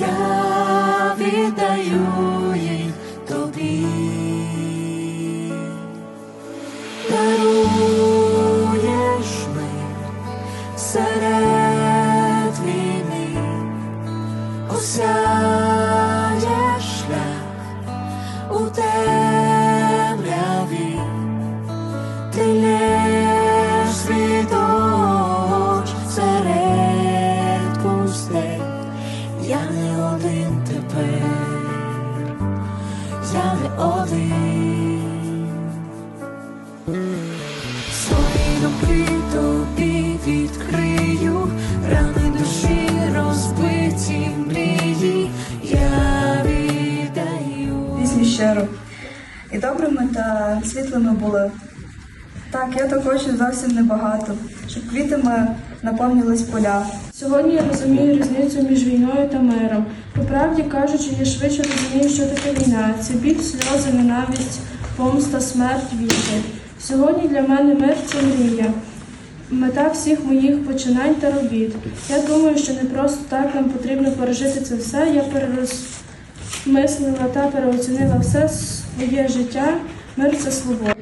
Я віддаю їх тобі. Даруєш мир серед війни, осяєш шлях у темряві, я не один. Свої думки тобі відкрию, рани душі розбиті мрії, я віддаю. пісню щиро. І добрими та світлими були. Так, я хочу зовсім небагато, щоб квітами наповнились поля. Сьогодні я розумію різницю між війною правді кажучи, я швидше розумію, що таке війна. Це біль, сльози, ненависть, помста, смерть, війни. Сьогодні для мене мир це мрія. Мета всіх моїх починань та робіт. Я думаю, що не просто так нам потрібно пережити це все. Я перерозмислила та переоцінила все своє життя. Мир це свобода.